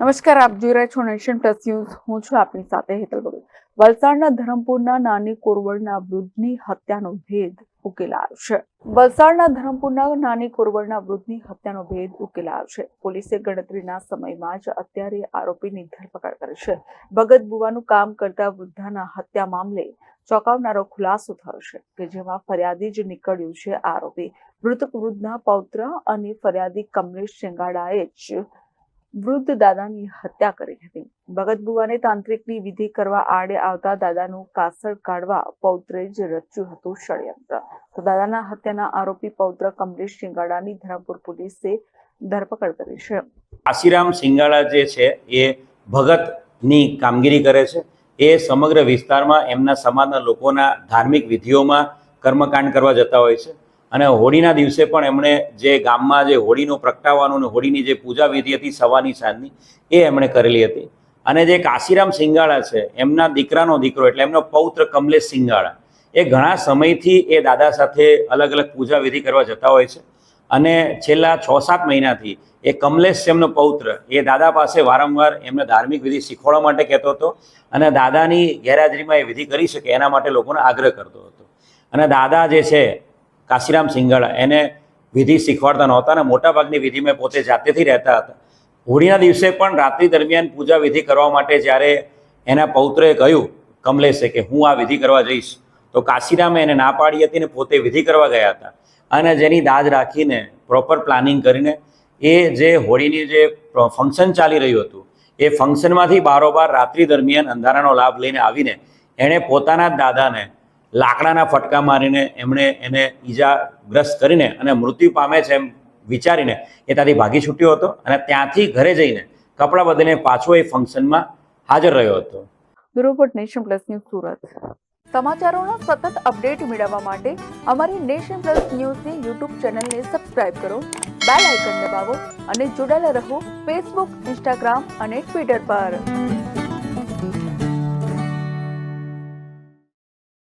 નમસ્કાર, આપ જોઈ રહ્યા છો નેશન પ્લસ ન્યૂઝ. હું છું આપની સાથે હેતલ ભગત વલસાડના ધરમપુરના નાની કોરવડના વૃદ્ધની હત્યાનો ભેદ ઉકેલાયો છે. વલસાડના ધરમપુરના નાની કોરવડના વૃદ્ધની હત્યાનો ભેદ ઉકેલાયો છે. પોલીસે ગણતરીના સમયમાં જ અત્યારે આરોપીની ધરપકડ કરી છે. ભગત બુવાનું કામ કરતા વૃદ્ધાના હત્યા મામલે ચોંકાવનારો ખુલાસો થયો છે કે જેમાં ફરિયાદી જ નીકળ્યું છે આરોપી. મૃતક વૃદ્ધના પૌત્ર અને ફરિયાદી કમલેશ શેંગાડાએ જ વૃદ્ધ દાદાની હત્યા કરી હતી. ભગત બુવાને તાંત્રિકની વિધિ કરવા આડે આવતા દાદાનું કાસળ કાઢવા પૌત્રે જ રચ્યું હતું ષડયંત્ર. તો દાદાના હત્યાના આરોપી પૌત્ર કમલેશ સિંગાડાની ધરમપુર પોલીસે ધરપકડ કરી છે. આશીરામ સિંગાડા જે છે, એ ભગતની કામગીરી કરે છે. એ સમગ્ર વિસ્તારમાં એમના સમાજના લોકોના ધાર્મિક વિધિઓમાં કર્મકાંડ કરવા જતા હોય છે. અને હોળીના દિવસે પણ એમણે જે ગામમાં જે હોળીનું પ્રગટાવવાનું અને હોળીની જે પૂજા વિધિ હતી સવારની સાંજની, એ એમણે કરેલી હતી. અને જે કાશીરામ સિંગાળા છે, એમના દીકરાનો દીકરો એટલે એમનો પૌત્ર કમલેશ સિંગાળા, એ ઘણા સમયથી એ દાદા સાથે અલગ અલગ પૂજા વિધિ કરવા જતા હોય છે. અને છેલ્લા છ સાત મહિનાથી એ કમલેશ એમનો પૌત્ર, એ દાદા પાસે વારંવાર એમને ધાર્મિક વિધિ શીખવાડવા માટે કહેતો હતો અને દાદાની ગેરહાજરીમાં એ વિધિ કરી શકે એના માટે લોકોને આગ્રહ કરતો હતો. અને દાદા જે છે કાશીરામ સિંગાળા. એને વિધિ શીખવાડતા નહોતા અને મોટાભાગની વિધિમાં પોતે જાતેથી રહેતા હતા. હોળીના દિવસે પણ રાત્રિ દરમિયાન પૂજા વિધિ કરવા માટે જ્યારે એના પૌત્રએ કહ્યું, કમલેશે, કે હું આ વિધિ કરવા જઈશ. તો કાશીરામે એને ના પાડી હતી ને પોતે વિધિ કરવા ગયા હતા. અને જેની દાજ રાખીને પ્રોપર પ્લાનિંગ કરીને, એ જે હોળીની જે ફંક્શન ચાલી રહ્યું હતું, એ ફંક્શનમાંથી બારોબાર રાત્રિ દરમિયાન અંધારાનો લાભ લઈને આવીને, એણે પોતાના જ દાદાને લાકડાના ફટકા મારીને એમણે એને ઈજાગ્રસ્ત કરીને અને મૃત્યુ પામે છે એમ વિચારીને એ ત્યાંથી ભાગી છૂટ્યો હતો અને ત્યાંથી ઘરે જઈને કપડાં બદલીને પાછો એ ફંક્શનમાં હાજર રહ્યો હતો. Bureau Nation Plus News Surat. સમાચારોના સતત અપડેટ મેળવવા માટે અમારી નેશન પ્લસ ન્યૂઝની યુટ્યુબ ચેનલને સબસ્ક્રાઇબ કરો, બેલ આઇકન દબાવો અને જોડાયેલા રહો ફેસબુક, ઇન્સ્ટાગ્રામ અને ટ્વિટર પર.